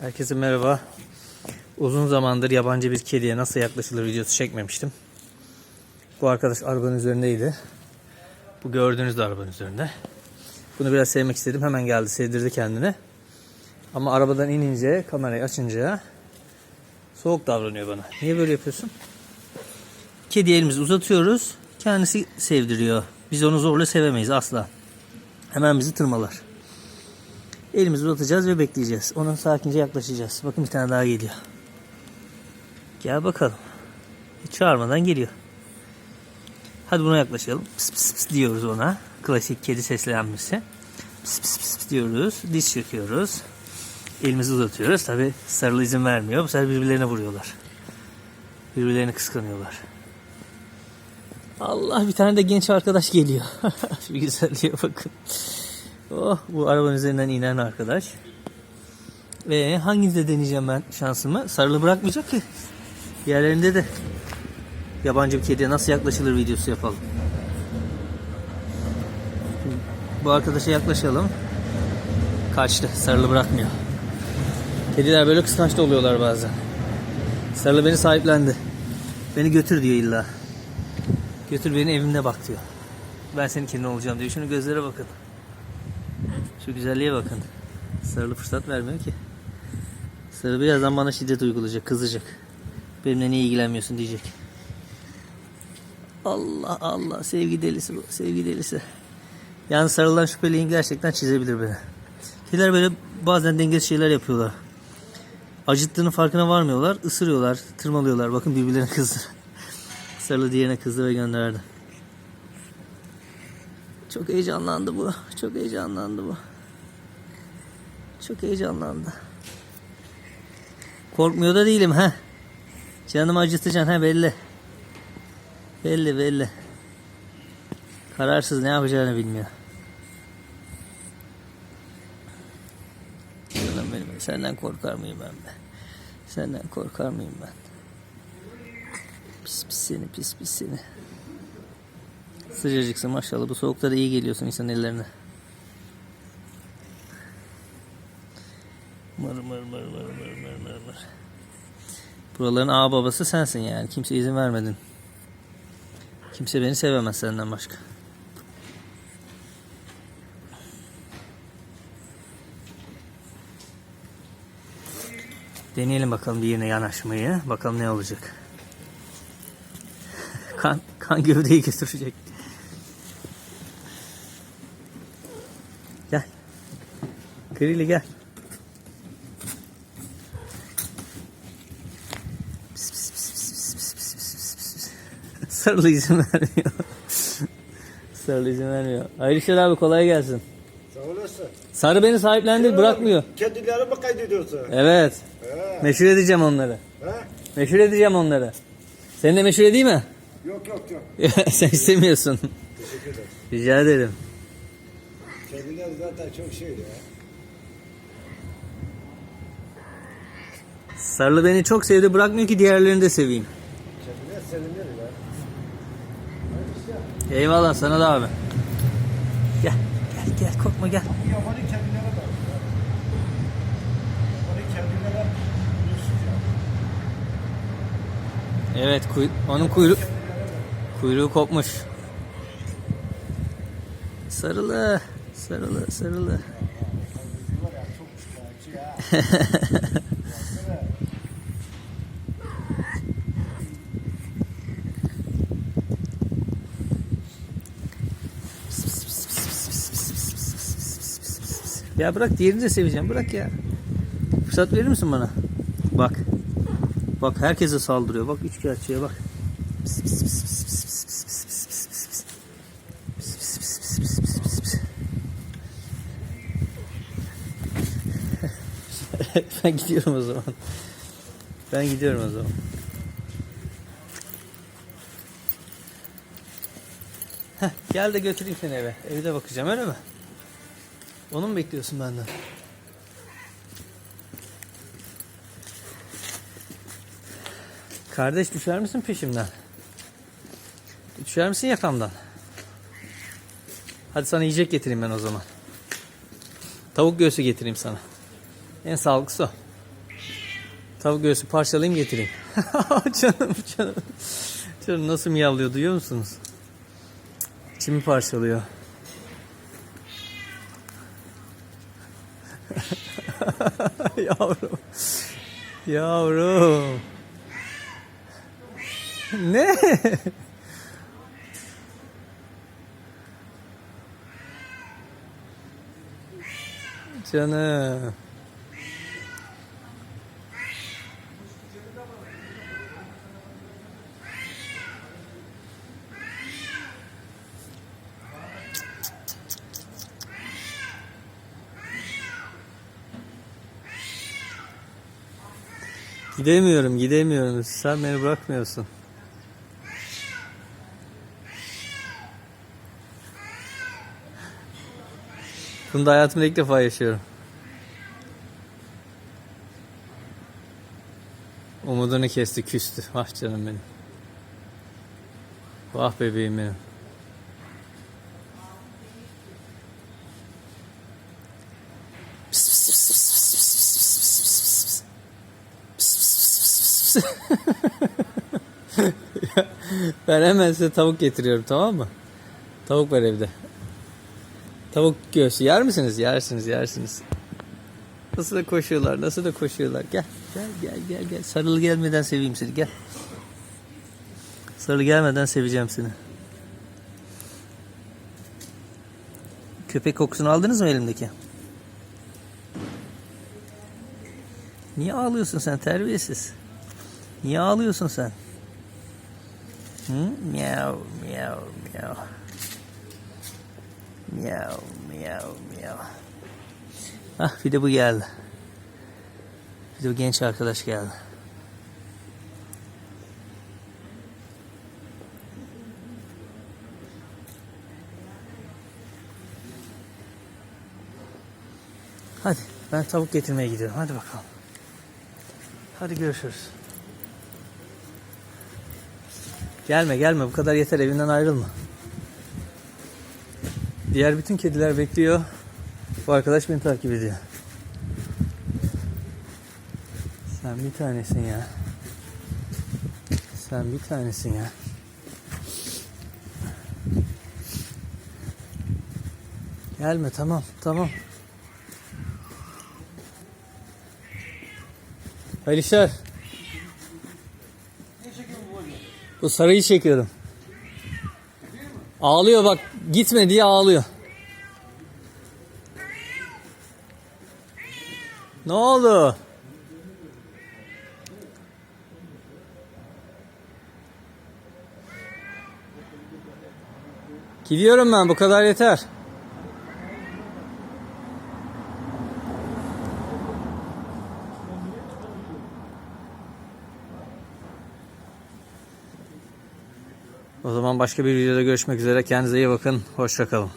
Herkese merhaba. Uzun zamandır yabancı bir kediye nasıl yaklaşılır videosu çekmemiştim. Bu arkadaş arabanın üzerindeydi. Bu gördüğünüz de arabanın üzerinde. Bunu biraz sevmek istedim. Hemen geldi sevdirdi kendini. Ama arabadan inince kamerayı açınca soğuk davranıyor bana. Niye böyle yapıyorsun? Kedi elimizi uzatıyoruz. Kendisi sevdiriyor. Biz onu zorla sevemeyiz asla. Hemen bizi tırmalar. Elimizi uzatacağız ve bekleyeceğiz. Ona sakince yaklaşacağız. Bakın bir tane daha geliyor. Gel bakalım. Hiç çağırmadan geliyor. Hadi buna yaklaşalım. Pıs pıs pıs diyoruz ona. Klasik kedi seslenmesi. Pıs pıs pıs diyoruz. Diş çöküyoruz. Elimizi uzatıyoruz. Tabi sarılı izin vermiyor. Bu sefer birbirlerine vuruyorlar. Birbirlerini kıskanıyorlar. Allah bir tane de genç arkadaş geliyor. Şu güzelliğe bakın. Oh bu arabanın üzerinden inen arkadaş. Ve hanginizde deneyeceğim ben şansımı? Sarılı bırakmayacak ki. Diğerlerinde de yabancı bir kediye nasıl yaklaşılır videosu yapalım. Bu arkadaşa yaklaşalım. Kaçtı. Sarılı bırakmıyor. Kediler böyle kıskançlı oluyorlar bazen. Sarılı beni sahiplendi. Beni götür diyor illa. Götür beni evimde bak diyor. Ben senin kedin olacağım diyor. Şunu gözlere bakın. Şu güzelliğe bakın. Sarılı fırsat vermiyor ki. Sarı birazdan bana şiddet uygulayacak, kızacak. Benimle niye ilgilenmiyorsun diyecek. Allah Allah sevgi delisi bu, sevgi delisi. Yani sarılan şüpheliyin gerçekten çizebilir beni. Kediler böyle bazen dengesiz şeyler yapıyorlar. Acıttığının farkına varmıyorlar, ısırıyorlar, tırmalıyorlar. Bakın birbirlerine kızdı. Sarılı diğerine kızdı ve gönderdi. Çok heyecanlandı bu. Çok heyecanlandı bu. Çok heyecanlandı. Korkmuyor da değilim ha. Canımı acıtacaksın ha belli. Belli belli. Kararsız ne yapacağını bilmiyor. Canım benim senden korkar mıyım ben be? Senden korkar mıyım ben? Pis pis seni pis pis seni. Sıcacıksın maşallah. Bu soğukta da iyi geliyorsun insanın ellerine. Mır mır mır mır mır mır mır mır. Buraların ağ babası sensin yani. Kimse izin vermedin. Kimse beni sevemez senden başka. Deneyelim bakalım diğerine yanaşmayı. Bakalım ne olacak. kan, kan gövdeyi götürecek. Gel. Grili gel. Sarılı izin vermiyor. Sarılı izin vermiyor. Hayırlı işler abi kolay gelsin. Sağ olasın. Sarı beni sahiplendi bırakmıyor. Kedileri mi kaydediyorsun? Evet. He. Meşhur edeceğim onları. He? Meşhur edeceğim onları. Seni de meşhur edeyim mi? Yok yok yok. Sen istemiyorsun. Teşekkür ederim. Rica ederim. Kediler zaten çok şey ya. Sarılı beni çok sevdi bırakmıyor ki diğerlerini de seveyim. Kediler sevinir ya. Eyvallah sana da abi. Gel gel gel korkma gel. Evet kuy- onun kuyruğu kuyruğu kopmuş. Sarılı sarılı sarılı. ya bırak diğerini de seveceğim bırak ya. Fırsat verir misin bana? Bak. Bak herkese saldırıyor. Bak bak. Pis, pis, pis. ben gidiyorum o zaman. Ben gidiyorum o zaman. Heh, gel de götüreyim seni eve. Evde bakacağım öyle mi? Onu mu bekliyorsun benden? Kardeş düşer misin peşimden? Düşer misin yakamdan? Hadi sana yiyecek getireyim ben o zaman. Tavuk göğsü getireyim sana. En sağlıklısı o. Tavuk göğsü parçalayayım getireyim. canım canım. Canım nasıl miyavlıyor duyuyor musunuz? İçimi parçalıyor. Yavrum. Yavrum. Ne? Canım. Gidemiyorum, gidemiyorum. Sen beni bırakmıyorsun. Bunu da hayatımda ilk defa yaşıyorum. Umudunu kesti, küstü. Vah canım benim. Vah bebeğim benim. ben hemen size tavuk getiriyorum tamam mı? Tavuk var evde. Tavuk göğsü yer misiniz? Yersiniz, yersiniz. Nasıl da koşuyorlar, nasıl da koşuyorlar. Gel, gel, gel, gel, gel. Sarılı gelmeden seveyim seni, gel. Sarılı gelmeden seveceğim seni. Köpek kokusunu aldınız mı elimdeki? Niye ağlıyorsun sen terbiyesiz? Niye ağlıyorsun sen? Hı? Miyav, miyav, miyav. Miyav, miyav, miyav. Ah bir de bu geldi. Bir de bu genç arkadaş geldi. Hadi ben tavuk getirmeye gidiyorum. Hadi bakalım. Hadi görüşürüz. Gelme gelme bu kadar yeter evinden ayrılma. Diğer bütün kediler bekliyor. Bu arkadaş beni takip ediyor. Sen bir tanesin ya. Sen bir tanesin ya. Gelme tamam tamam. Alişer. Bu sarıyı çekiyorum. Ağlıyor bak gitme diye ağlıyor. Ne oldu? Gidiyorum ben bu kadar yeter. O zaman başka bir videoda görüşmek üzere. Kendinize iyi bakın. Hoşça kalın.